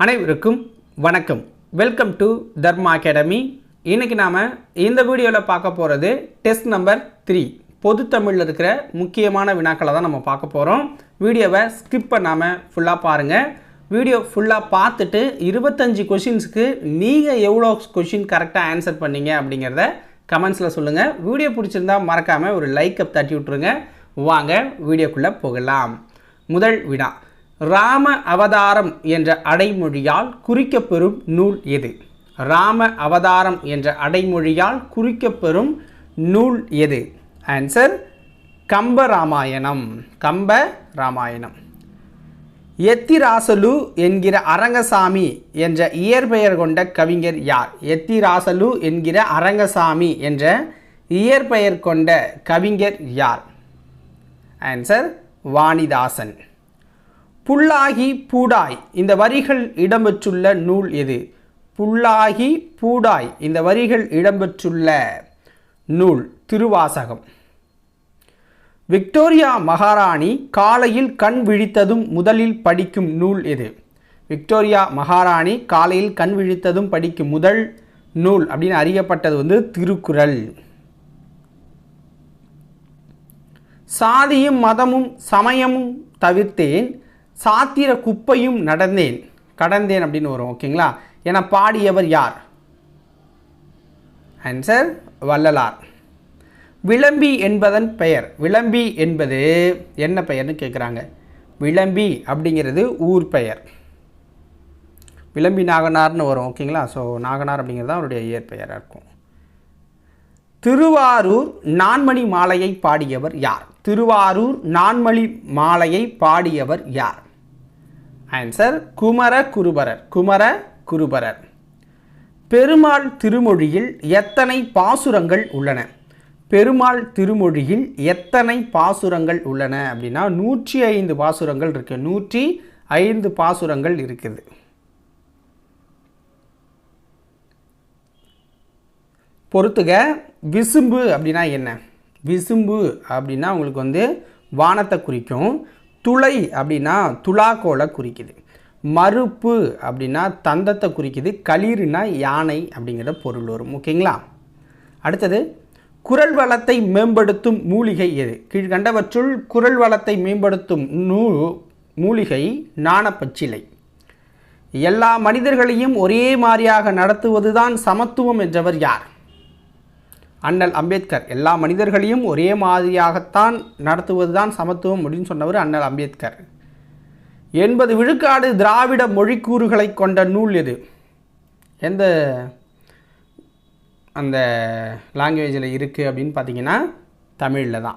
அனைவருக்கும் வணக்கம். Welcome to Dharma academy இன்றைக்கி நாம் இந்த வீடியோவில் பார்க்க போகிறது டெஸ்ட் நம்பர் த்ரீ பொது தமிழில் இருக்கிற முக்கியமான வினாக்களை தான் நம்ம பார்க்க போகிறோம் வீடியோவை ஸ்கிப் பண்ணாமல் ஃபுல்லாக பாருங்கள் வீடியோ ஃபுல்லாக பார்த்துட்டு இருபத்தஞ்சி கொஷின்ஸுக்கு நீங்கள் எவ்வளோ கொஷின் கரெக்டாக ஆன்சர் பண்ணீங்க அப்படிங்கிறத கமெண்ட்ஸில் சொல்லுங்கள் வீடியோ பிடிச்சிருந்தா மறக்காமல் ஒரு லைக் அப் தட்டி விட்ருங்க வாங்க வீடியோக்குள்ளே போகலாம். முதல் வினா. ராம அவதாரம் என்ற அடைமொழியால் குறிக்கப்பெறும் நூல் எது? ராம அவதாரம் என்ற அடைமொழியால் குறிக்கப்பெறும் நூல் எது? ஆன்சர் கம்ப ராமாயணம் கம்ப ராமாயணம் எத்திராசலு என்கிற அரங்கசாமி என்ற இயற்பெயர் கொண்ட கவிஞர் யார்? எத்திராசலு என்கிற அரங்கசாமி என்ற இயற்பெயர் கொண்ட கவிஞர் யார்? ஆன்சர் வாணிதாசன். புல்லாகி பூடாய். இந்த வரிகள் இடம்பெற்றுள்ள நூல் எது? புல்லாகி பூடாய். இந்த வரிகள் இடம்பெற்றுள்ள நூல் திருவாசகம். விக்டோரியா மகாராணி காலையில் கண் விழித்ததும் முதலில் படிக்கும் நூல் எது? விக்டோரியா மகாராணி காலையில் கண் விழித்ததும் படிக்கும் முதல் நூல் அப்படின்னு அறியப்பட்டது வந்து திருக்குறள். சாதியும் மதமும் சமயமும் தவிர்த்தேன். சாத்திர குப்பையும் நடந்தேன். கடந்தேன் அப்படின்னு வரும் ஓகேங்களா? என பாடியவர் யார்? ஆன்சர் வள்ளலார். விளம்பி என்பதன் பெயர். விளம்பி என்பது என்ன பெயர்னு கேட்குறாங்க விளம்பி அப்படிங்கிறது ஊர் பெயர். விளம்பி நாகனார்னு வரும் ஓகேங்களா? ஸோ நாகனார் அப்படிங்கிறது தான் அவருடைய இயற்பெயராக இருக்கும். திருவாரூர் நான்மணி மாலையை பாடியவர் யார்? திருவாரூர் நான்மணி மாலையை பாடியவர் யார்? ஆன்சர் குமர குருபரர். குமர குருபரர். பெருமாள் திருமொழியில் எத்தனை பாசுரங்கள் உள்ளன? பெருமாள் திருமொழியில் எத்தனை பாசுரங்கள் உள்ளன? அப்படின்னா நூற்றி ஐந்து பாசுரங்கள் இருக்கு. நூற்றி ஐந்து பாசுரங்கள் இருக்குது. பொறுத்துக விசும்பு அப்படின்னா என்ன? விசும்பு அப்படின்னா உங்களுக்கு வந்து வானத்தை குறிக்கும். துளை அப்படின்னா துலாக்கோலை குறிக்குது. மறுப்பு அப்படின்னா தந்தத்தை குறிக்குது. களிர்னா யானை அப்படிங்கிற பொருள் வரும். ஓகேங்களா? அடுத்தது குரல் வளத்தை மேம்படுத்தும் மூலிகை எது? கீழ்கண்டவற்றுள் குரல் வளத்தை மேம்படுத்தும் நூ மூலிகை நாணப்பச்சிலை. எல்லா மனிதர்களையும் ஒரே மாதிரியாக நடத்துவதுதான் சமத்துவம் என்றவர் யார்? அண்ணல் அம்பேத்கர். எல்லா மனிதர்களையும் ஒரே மாதிரியாகத்தான் நடத்துவதுதான் சமத்துவம் அப்படின்னு சொன்னவர் அண்ணல் அம்பேத்கர். எண்பது விழுக்காடு திராவிட மொழிக்கூறுகளை கொண்ட நூல் எது? எந்த அந்த லாங்குவேஜில் இருக்குது அப்படின்னு பார்த்தீங்கன்னா தமிழில் தான்.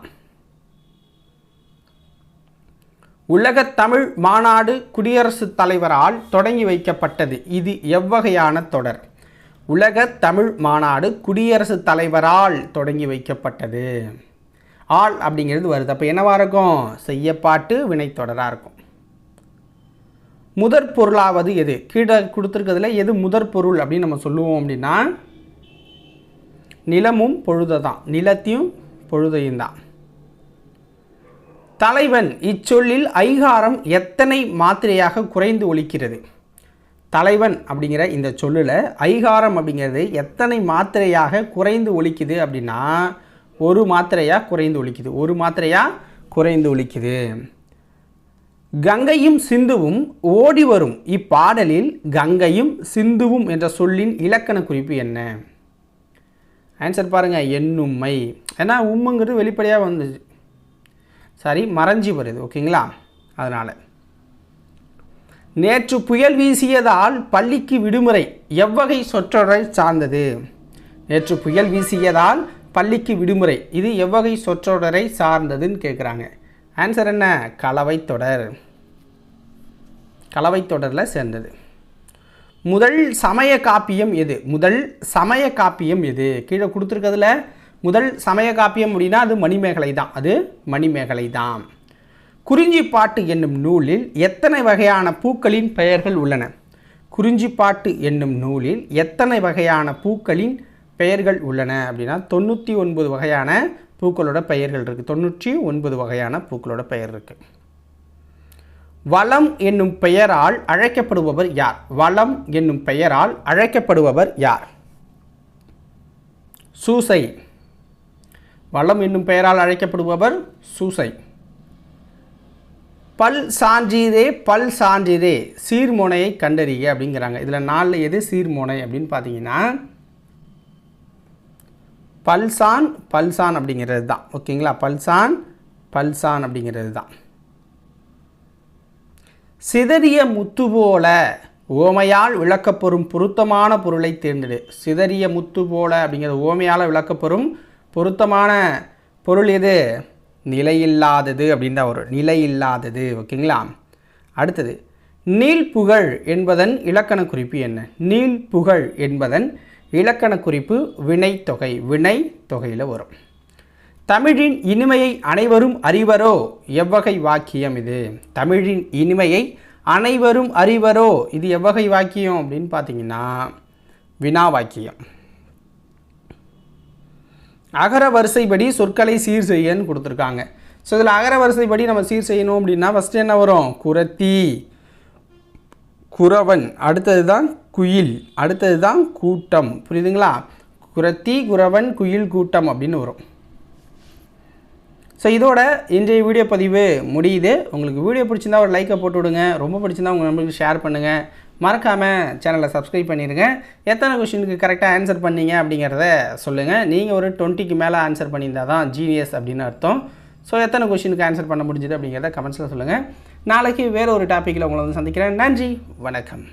உலகத் தமிழ் மாநாடு குடியரசுத் தலைவரால் தொடங்கி வைக்கப்பட்டது. இது எவ்வகையான தொடர்? உலக தமிழ் மாநாடு குடியரசுத் தலைவரால் தொடங்கி வைக்கப்பட்டது. ஆள் அப்படிங்கிறது வருது. அப்போ என்னவாக இருக்கும்? செய்யப்பாட்டு வினைத்தொடராக இருக்கும். முதற் பொருளாவது எது? கீழே கொடுத்துருக்கிறதுல எது முதற் பொருள் அப்படின்னு நம்ம சொல்லுவோம் அப்படின்னா நிலமும் பொழுதை தான் நிலத்தையும் பொழுதையும் தான். தலைவன் இச்சொல்லில் ஐகாரம் எத்தனை மாத்திரையாக குறைந்து ஒழிக்கிறது தலைவன் அப்படிங்கிற இந்த சொல்லில் ஐகாரம் அப்படிங்கிறது எத்தனை மாத்திரையாக குறைந்து ஒழிக்குது அப்படின்னா ஒரு மாத்திரையாக குறைந்து ஒழிக்குது ஒரு மாத்திரையாக குறைந்து ஒழிக்குது கங்கையும் சிந்துவும் ஓடி வரும். இப்பாடலில் கங்கையும் சிந்துவும் என்ற சொல்லின் இலக்கண குறிப்பு என்ன? ஆன்சர் பாருங்கள் எண்ணும்மை. ஏன்னா உம்முங்கிறது வெளிப்படையாக வந்துச்சு. சரி மறைஞ்சி வருது. ஓகேங்களா? அதனால். நேற்று புயல் வீசியதால் பள்ளிக்கு விடுமுறை எவ்வகை சொற்றொடரை சார்ந்தது? நேற்று புயல் வீசியதால் பள்ளிக்கு விடுமுறை இது எவ்வகை சொற்றொடரை சார்ந்ததுன்னு கேட்குறாங்க ஆன்சர் என்ன? கலவை தொடர். கலவை தொடரில் சேர்ந்தது. முதல் சமய காப்பியம் எது? முதல் சமய காப்பியம் எது? கீழே கொடுத்துருக்கிறதுல முதல் சமய காப்பியம் அப்படின்னா அது மணிமேகலை தான். அது மணிமேகலை தான். குறிஞ்சிப்பாட்டு என்னும் நூலில் எத்தனை வகையான பூக்களின் பெயர்கள் உள்ளன? குறிஞ்சிப்பாட்டு என்னும் நூலில் எத்தனை வகையான பூக்களின் பெயர்கள் உள்ளன? அப்படின்னா தொண்ணூற்றி ஒன்பது வகையான பூக்களோட பெயர்கள் இருக்குது தொண்ணூற்றி ஒன்பது வகையான பூக்களோட பெயர் இருக்குது வளம் என்னும் பெயரால் அழைக்கப்படுபவர் யார்? வளம் என்னும் பெயரால் அழைக்கப்படுபவர் யார்? சூசை. வளம் என்னும் பெயரால் அழைக்கப்படுபவர் சூசை. பல் சான்றிதே பல் சான்றிதே சீர்முனையை கண்டறிய அப்படிங்கிறாங்க. இதில் நாலில் எது சீர்முனை அப்படின்னு பார்த்தீங்கன்னா பல்சான் பல்சான் அப்படிங்கிறது தான். ஓகேங்களா? பல்சான் பல்சான் அப்படிங்கிறது தான். சிதறிய முத்து போல ஓமையால் விளக்கப்பெறும் பொருத்தமான பொருளை தேர்ந்தெடு. சிதறிய முத்து போல அப்படிங்கிறது ஓமையால் விளக்கப்பெறும் பொருத்தமான பொருள் எது? நிலையில்லாதது அப்படின்னு தான் வரும் நிலையில்லாதது ஓகேங்களா? அடுத்தது நீள்புகழ் என்பதன் இலக்கண குறிப்பு என்ன? நீள்புகழ் என்பதன் இலக்கண குறிப்பு வினைத்தொகை வினை தொகையில் வரும். தமிழின் இனிமையை அனைவரும் அறிவரோ? எவ்வகை வாக்கியம் இது? தமிழின் இனிமையை அனைவரும் அறிவரோ? இது எவ்வகை வாக்கியம் அப்படின்னு பார்த்தீங்கன்னா வினா வாக்கியம். அகர வரிசைப்படி சொற்களை சீர் செய்யன்னு கொடுத்துருக்காங்க. ஸோ இதில் அகர வரிசைப்படி நம்ம சீர் செய்யணும் அப்படின்னா ஃபஸ்ட்டு என்ன வரும்? குரத்தி குறவன். அடுத்தது தான் குயில். அடுத்தது தான் கூட்டம். புரியுதுங்களா? குரத்தி குறவன் குயில் கூட்டம் அப்படின்னு வரும். ஸோ இதோட இன்றைய வீடியோ பதிவு முடியுது. உங்களுக்கு வீடியோ பிடிச்சிருந்தா ஒரு லைக்கை போட்டு விடுங்க. ரொம்ப பிடிச்சிருந்தா உங்கள் நம்பருக்கு ஷேர் பண்ணுங்கள் மறக்காமல் சேனலை சப்ஸ்கிரைப் பண்ணிடுங்க எத்தனை கொஷினுக்கு கரெக்டாக ஆன்சர் பண்ணீங்க அப்படிங்கிறத சொல்லுங்கள் நீங்கள் ஒரு டுவெண்ட்டிக்கு மேலே ஆன்சர் பண்ணியிருந்தால் தான் ஜீனியஸ் அப்படின்னு அர்த்தம். ஸோ எத்தனை கொஷினுக்கு ஆன்சர் பண்ண முடிஞ்சுது அப்படிங்கிறத கமெண்ட்ஸில் சொல்லுங்கள் நாளைக்கு வேறு ஒரு டாப்பிக்கில் உங்களை வந்து சந்திக்கிறேன். நன்றி. வணக்கம்.